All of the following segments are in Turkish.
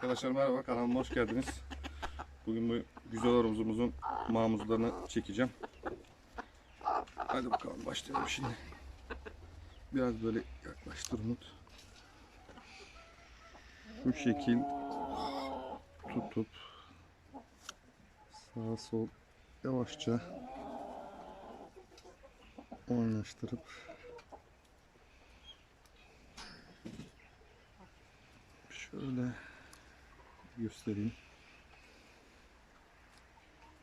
Arkadaşlar merhaba kanalıma hoş geldiniz. Bugün bu güzel horozumuzun mamuzlarını çekeceğim. Hadi bakalım başlayalım şimdi. Biraz böyle yaklaştır Umut. Şu şekil tutup sağa sol yavaşça oynaştırıp şöyle göstereyim.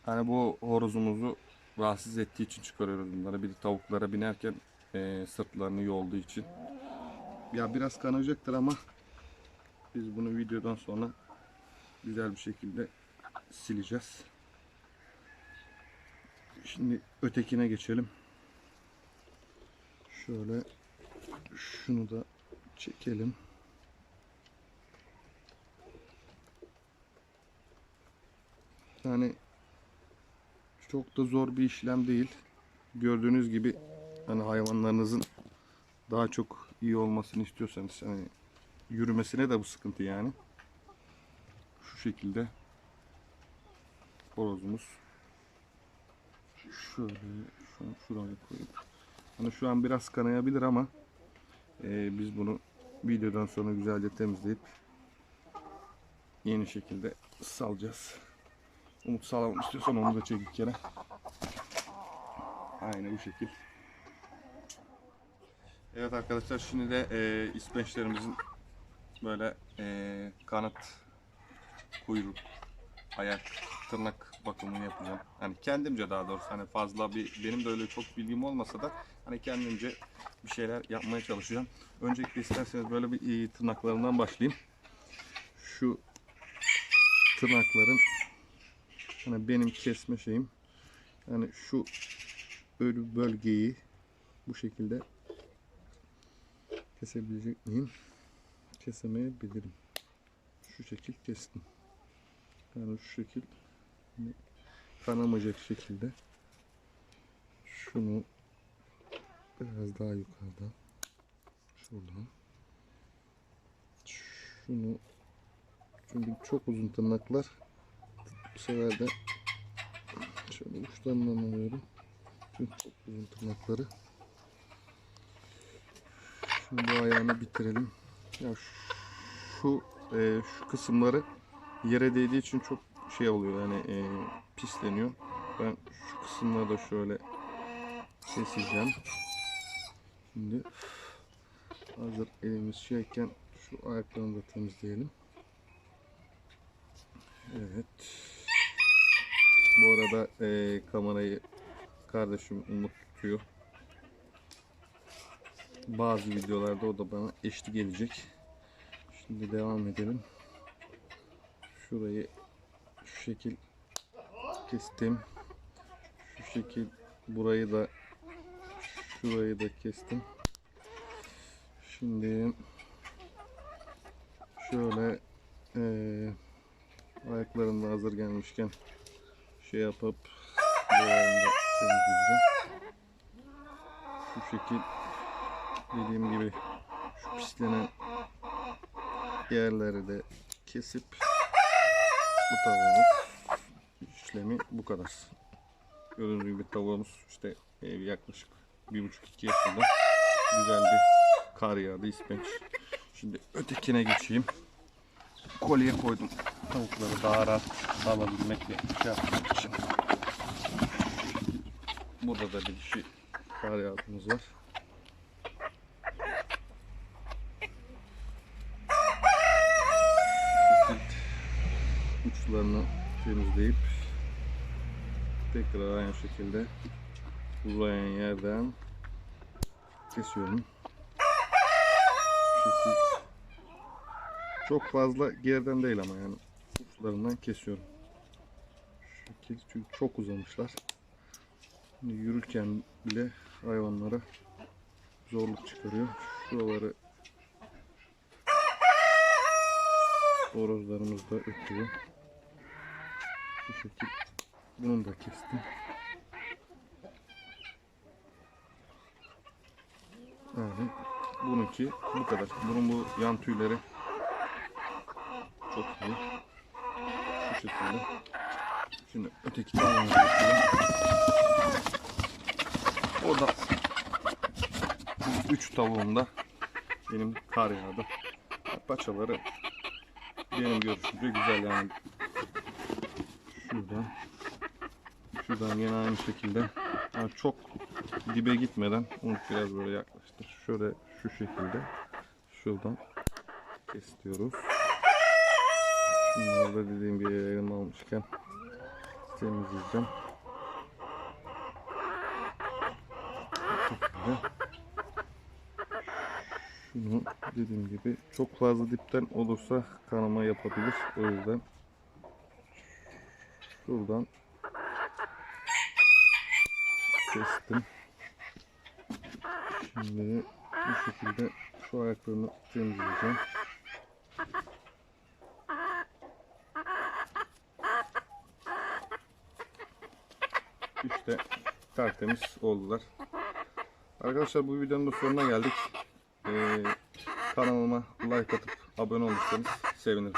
Hani bu horozumuzu rahatsız ettiği için çıkarıyoruz bunları. Bir tavuklara binerken eee, sırtlarını yolduğu için. Ya biraz kanayacaktır ama biz bunu videodan sonra güzel bir şekilde sileceğiz. Şimdi ötekine geçelim. Şöyle şunu da çekelim. Yani çok da zor bir işlem değil. Gördüğünüz gibi hani hayvanlarınızın daha çok iyi olmasını istiyorsanız hani yürümesine de bu sıkıntı yani. Şu şekilde horozumuz şöyle şu an şuraya koyup hani şu an biraz kanayabilir ama e, biz bunu videodan sonra güzelce temizleyip yeni şekilde salacağız. Umut sağlamam istiyorsan onu da çek kere. Aynen bu şekil. Evet arkadaşlar şimdi de e, ispençlerimizin böyle e, kanat, kuyruk, ayak, tırnak bakımını yapacağım. Hani kendimce daha doğrusu hani fazla bir benim de öyle çok bilgim olmasa da hani kendimce bir şeyler yapmaya çalışacağım. Öncelikle isterseniz böyle bir e, tırnaklarından başlayayım. Şu tırnakların hani benim kesme şeyim yani şu ölü bölgeyi bu şekilde kesebilecek miyim? Kesemeyebilirim. Şu şekil kestim. Yani şu şekil hani kanamayacak şekilde şunu biraz daha yukarıdan şuradan şunu çünkü çok uzun tırnaklar bu sefer de şöyle uçlarından alıyorum. Çünkü çok uzun tırnakları. Şimdi bu ayağını bitirelim. Ya şu e, şu kısımları yere değdiği için çok şey oluyor yani e, pisleniyor. Ben şu kısımları da şöyle keseceğim. Şimdi hazır elimiz şeyken şu ayaklarını da temizleyelim. Evet. Bu arada e, kamerayı kardeşim Umut tutuyor. Bazı videolarda o da bana eşlik gelecek. Şimdi devam edelim. Şurayı şu şekil kestim. Şu şekil burayı da şurayı da kestim. Şimdi şöyle eee ayaklarını da hazır gelmişken şey yapıp temizleyeceğim. Şu şekil dediğim gibi şu pislenen yerleri de kesip bu tavuğumuz işlemi bu kadar. Gördüğünüz gibi tavuğumuz işte e, yaklaşık bir buçuk iki yaşında güzel bir kar yağdı ispenç. Şimdi ötekine geçeyim. Kolye koydum tavukları daha rahat alabilmek ve şey yapmak için. Burada da bir dişi kar yağdımız var. uçlarını temizleyip tekrar aynı şekilde uzayan yerden kesiyorum. Şu şekil. Çok fazla geriden değil ama yani uçlarından kesiyorum. Şu şekil çünkü çok uzamışlar. Şimdi yürürken bile hayvanlara zorluk çıkarıyor. Şuraları horozlarımız da ötüyor. Bu şekil bunu da kestim. Yani bununki bu kadar. Bunun bu yan tüyleri İyi. Şu şekilde. Şimdi öteki tavuğuna geçelim. O da 3 tavuğumda benim kar yağdı. Paçaları benim görüşümce güzel yani. Şuradan şuradan yine aynı şekilde yani çok dibe gitmeden onu biraz böyle yaklaştır. Şöyle şu şekilde şuradan kesiyoruz. Şunları da dediğim gibi elim almışken temizleyeceğim. Şunu dediğim gibi çok fazla dipten olursa kanama yapabilir. O yüzden şuradan kestim. Şimdi bu şekilde şu ayaklarını temizleyeceğim. İşte tertemiz oldular. Arkadaşlar bu videonun da sonuna geldik. Ee, kanalıma like atıp abone olursanız sevinirim.